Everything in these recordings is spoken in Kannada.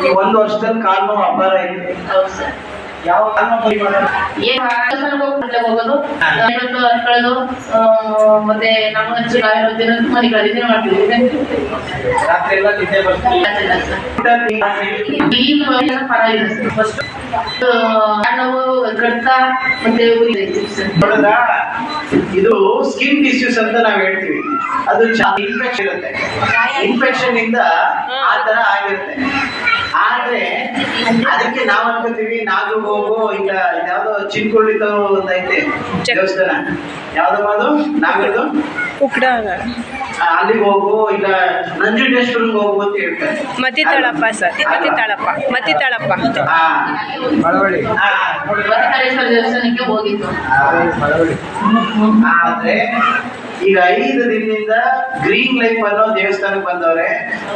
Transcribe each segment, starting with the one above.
ಈ ಒಂದು ವರ್ಷದಲ್ಲಿ ಕಾಲ್ ನೋವು ಅಪಾರ ಐತೆ ಯಾವ ಹೋಗೋದು? ಮತ್ತೆ ನಮ್ಮ ಹಚ್ಚಿ ನಾವೇನೋ ದಿನ ಮನೆಗಳ ದಿನ ಮಾಡ್ತೀವಿ ರಾತ್ರಿ ಎಲ್ಲ ನಿದ್ದೆ ಬರ್ತೀವಿ ಪರವಾಗಿಲ್ಲ ಫಸ್ಟ್ ಕಡ್ತ ಮತ್ತೆ ಇದು ಸ್ಕಿನ್ ಡಿಸ್ಯೂಸ್ ಅಂತ ನಾವ್ ಹೇಳ್ತೀವಿ. ಅದು ಇನ್ಫೆಕ್ಷನ್ ಇರುತ್ತೆ. ಇನ್ಫೆಕ್ಷನ್ ಇಂದ ಆ ತರ ಆಗಿರುತ್ತೆ. ಆದ್ರೆ ಅದಕ್ಕೆ ನಾವ್ ಅನ್ಕೋತೀವಿ ನಾಗು ಹೋಗು ಈಗ ಯಾವ್ದೋ ಚಿನ್ಕೊಳ್ಳಿತ ಒಂದೈತೆ ಐತೆ ದೇವಸ್ಥಾನ. ಯಾವ್ದೋ ಅದು ನಾಗದು ಅಲ್ಲಿಗೆ ಹೋಗು ಇಲ್ಲ ನಂಜುಂಡೇಶ್ವರಂಗೆ ಹೋಗು ಅಂತ ಹೇಳ್ತಾರೆ. ಮತಿ ತಾಳಪ್ಪ ಸರ್? ಮತಿ ತಾಳಪ್ಪ ಮತಿ ತಾಳಪ್ಪ ಆ, ಆ, ವರಹರೇಶ್ವರ ದೇವಸ್ಥಾನಕ್ಕೆ ಹೋಗಿದ್ದು. ಆದ್ರೆ ಈಗ ಐದು ದಿನದಿಂದ ಗ್ರೀನ್ ಲೈಫ್ ಅನ್ನೋ ದೇವಸ್ಥಾನಕ್ಕೆ ಬಂದವ್ರೆ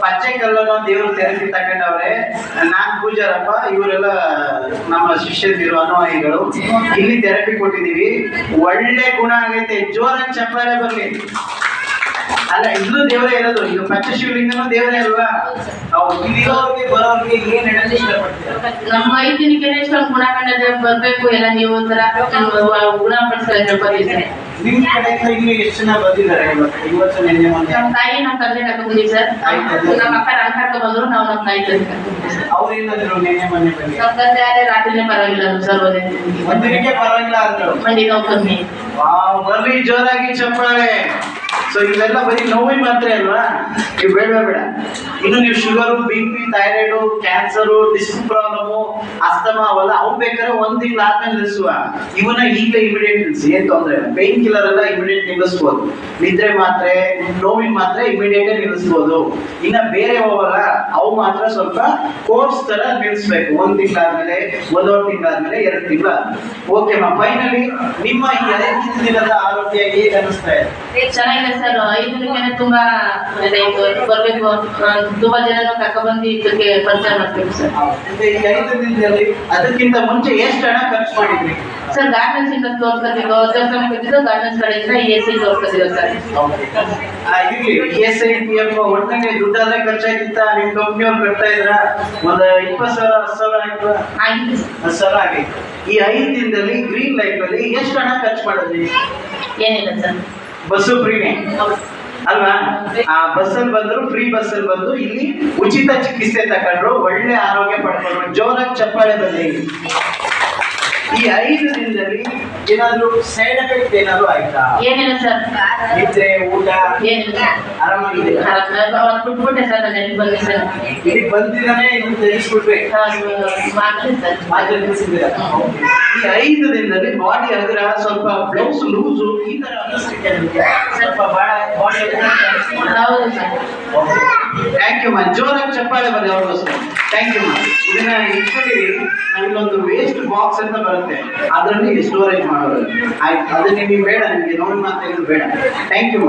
ಪಚ್ಚೆ ಕಲ್ಲು ಅನ್ನೋ ದೇವ್ರ ತೆರೆಸಿ ತಗೊಂಡವ್ರೆ ನಾನ್ ಪೂಜಾರಪ್ಪ ಇವರೆಲ್ಲ ನಮ್ಮ ಶಿಷ್ಯರಿರೋ ಅನುಯಾಯಿಗಳು. ಇಲ್ಲಿ ಥೆರಪಿ ಕೊಟ್ಟಿದೀವಿ ಒಳ್ಳೆ ಗುಣ ಆಗೈತೆ. ಜೋರಾಗಿ ಚಪ್ಪಾಳೆ ಬರ್ಲಿ. ಅಲ್ಲ ಇದು ದೇವರೇ ಇರೋದು. ಈಗ ಪಂಚಶಿವಲಿಂಗನೂ ದೇವರೇ ಅಲ್ವಾ? ನಾವು ಇಲ್ಲಿರೋರಿಗೆ ಬರೋರಿಗೆ ಏನ್ ಹೇಳಲು ಇಷ್ಟಪಡ್ತೀವಿ ನಮ್ಮ ವೈದ್ಯನಿಗೆ ಇಷ್ಟೊಂದು ಗುಣ ಕಂಡದೆ ಬರ್ಬೇಕು ಎಲ್ಲ ನೀವು ಒಂಥರ ಗುಣಪಡಿಸ್ತಾರೆ ಬರ್ಲಿ ಸರ್ ನಿಮ್ ಕಡೆಯಿಂದ ಇನ್ನು ಎಷ್ಟು ಜನ ಬಂದಿದ್ದಾರೆ ಇವತ್ತು ಇವತ್ತು ನಿನ್ನೆ ಮೊನ್ನೆ? ನಮ್ಮ ತಾಯಿ ನಮ್ಮ ತಂದೆ ಕರ್ಕೊಂಡ್ ಸರ್. ನಮ್ಮ ಅಕ್ಕ ಬಂದ್ರು ನಾವು ನಮ್ಮ ತಾಯಿ ತಂದೆ ಕರ್ಕೊಂಡ್ ಬಂದ್ವಿ ಸರ್ ಅವ್ರೇನಾದ್ರು ನಿನ್ನೆ ಮೊನ್ನೆ ಬಂದಿ ನಮ್ಮ ತಂದೆ ರಾತ್ರಿನೇ ಪರವಾಗಿಲ್ಲ ಸರ್ ಒಂದಿನಕ್ಕೆ ಪರವಾಗಿಲ್ಲ ಅಂದ್ರು. ಮಂಡಿ ನೋವು ಕಮ್ಮಿ ಬರ್ಲಿ ಜೋರಾಗಿ ಚಪ್ಪಾಳೆ. ಸೊ ಇವೆಲ್ಲ ಬರೀ ನೋವಿ ಮಾತ್ರ ಅಲ್ವಾ? ನೀವು ಬೇಡ ಬೇಡ ಇನ್ನು ನೀವು sugar B P thyroid cancer disc problem asthma ಅವೆಲ್ಲ ಅವು ಬೇಕಾದ್ರೆ ಒಂದ್ ತಿಂಗಳು ಆದ್ಮೇಲೆ ನಿಲ್ಲಿಸುವ. ಇವನ್ನ ಈಗ ಇಮಿಡಿಯೇಟ್ ನಿಲ್ಲಿಸಿ. ಏನ್ ತೊಂದರೆ ಇಲ್ಲ. ಪೈನ್ ಕಿಲ್ಲರ್ ಎಲ್ಲ ಇಮಿಡಿಯೇಟ್ ನಿಲ್ಲಿಸ್ಬೋದು. ನಿದ್ರೆ ಮಾತ್ರೆ ನೋವಿನ ಮಾತ್ರ ಇಮಿಡಿಯೇಟ್ ನಿಲ್ಲಿಸ್ಬೋದು. ಇನ್ನ ಬೇರೆ ಹೋಗಲ್ಲ. ಅವು ಮಾತ್ರ ಸ್ವಲ್ಪ ಕೋರ್ಸ್ ತರ ನಿಲ್ಲಿಸ್ಬೇಕು. ಒಂದ್ ತಿಂಗಳಾದ್ಮೇಲೆ ಒಂದೂವರೆ ತಿಂಗಳಾದ್ಮೇಲೆ ಎರಡು ತಿಂಗಳಾದ್ಮೇಲೆ ಓಕೆ ಮಾ ಫೈನಲಿ ನಿಮ್ಮ ಈ ದಿನದ ಆರೋಗ್ಯ ಹೇಗೆ ಅನಿಸ್ತಾ ಇದೆ? ಚೆನ್ನಾಗಿದೆ ಸರ್? ಐದು ದಿನಕ್ಕೆ ತುಂಬಾ ಬರ್ಬೇಕು. ತುಂಬಾ ಜನನು ಕರ್ಕೊಂಡ್ಬಂದು ಇದಕ್ಕೆ ಪರಿಚಯ ಮಾಡ್ತೀವಿ ಸರ್. ಮತ್ತೆ ಐದು ದಿನದಲ್ಲಿ ಅದಕ್ಕಿಂತ ಮುಂಚೆ ಎಷ್ಟು ಹಣ ಖರ್ಚು ಮಾಡಿದ್ರಿ? ಸರ್ ಗಾರ್ಮೆಂಟ್ಸ್ ಇಂದ ತೋರ್ಸ್ಕೊತಿದ್ದು ದೇವಸ್ಥಾನಕ್ಕೆ ಹೋಗಿದ್ದು ಗಾರ್ಮೆಂಟ್ಸ್ ಕಡೆಯಿಂದ ಎ ಸಿ ತೋರ್ಸ್ಕೊತಿದ್ರು ಸರ್. ಇರ್ಲಿ. ಎಸ್ ಐ ಪಿ ಎಫ್ ಒಟ್ಟಿಗೆ ದುಡ್ಡಾದ್ರೆ ಖರ್ಚಾಗಿತ್ತ? ನಿಮ್ ಕಂಪ್ನಿಯವ್ರು ಕಟ್ತಾ ಇದ್ರ? ಒಂದ್ ಇಪ್ಪತ್ತು ಸಾವಿರ ಹತ್ತು ಸಾವಿರ ಆಯ್ತು? ಹತ್ತು ಸಾವಿರ ಈ ಐದು ದಿನದಲ್ಲಿ ಗ್ರೀನ್ ಲೈಫ್ ಅಲ್ಲಿ ಎಷ್ಟು ಹಣ ಖರ್ಚು ಮಾಡಿದ್ರಿ? ಏನಿಲ್ಲ ಸರ್. ಬಸ್ಸು ಫ್ರೀನೇ. ಅಲ್ವಾ? ಆ ಬಸ್ಸಲ್ಲಿ ಬಂದ್ರು ಫ್ರೀ ಬಸ್ಸಲ್ಲಿ ಬಂದು ಇಲ್ಲಿ ಉಚಿತ ಚಿಕಿತ್ಸೆ ತಗೊಂಡ್ರು, ಒಳ್ಳೆ ಆರೋಗ್ಯ ಪಡ್ಕೊಂಡ್ರು. ಜೋರಾಗಿ ಚಪ್ಪಾಳೆ ಬಂದ್ರಿ ಈ ಐದು ದಿನದಲ್ಲಿ ಏನಾದ್ರು ಸೈಡ್ ಎಫೆಕ್ಟ್ ಏನಾದ್ರು ಆಯ್ತಾ? ಏನಿಲ್ಲ ಸರ್. ನಿದ್ರೆ ಊಟ? ಏನಿಲ್ಲ. ಆರಾಮಾಗಿದೆ ಬಿಟ್ಬಿಟ್ಟೆ ಸರ್ ಬಂದೆ ಸರ್? ಬಂದಿದ್ದಾನೆ ಮಾತ್ರ ತಿಳಿಸಿದ್ದೀರಾ? ಈ ಐದು ದಿನದಲ್ಲಿ ಬಾಡಿ ಹಗುರ ಸ್ವಲ್ಪ ಬ್ಲೌಸ್ ಲೂಸು ಈ ತರ ಅನ್ನಿಸ್ಲಿಕ್ಕೆ ಸ್ವಲ್ಪ ಬಾಡಿ ಹೌದು ಸರ್. ಥ್ಯಾಂಕ್ ಯು ಮ್ಯಾಮ್ ಜೋರಾಗಿ ಚಪ್ಪಾಳೆ ಬನ್ನಿ ಅವ್ರಿಗೋಸ್ಕರ ಥ್ಯಾಂಕ್ ಯು ಮ್ಯಾಮ್ ಇದನ್ನ ಇಟ್ಕೊಂಡಿರಿ ನಮಗೊಂದು ವೇಸ್ಟ್ ಬಾಕ್ಸ್ ಅಂತ ಬರುತ್ತೆ. ಅದರಲ್ಲಿ ಸ್ಟೋರೇಜ್ ಮಾಡೋದು. ಆಯ್ತು. ಅದನ್ನ ನಿಮಗೆ ಬೇಡ. ನಿಮಗೆ ನೋಡಿ ಮಾತಾಡೋದು ಬೇಡ. Thank you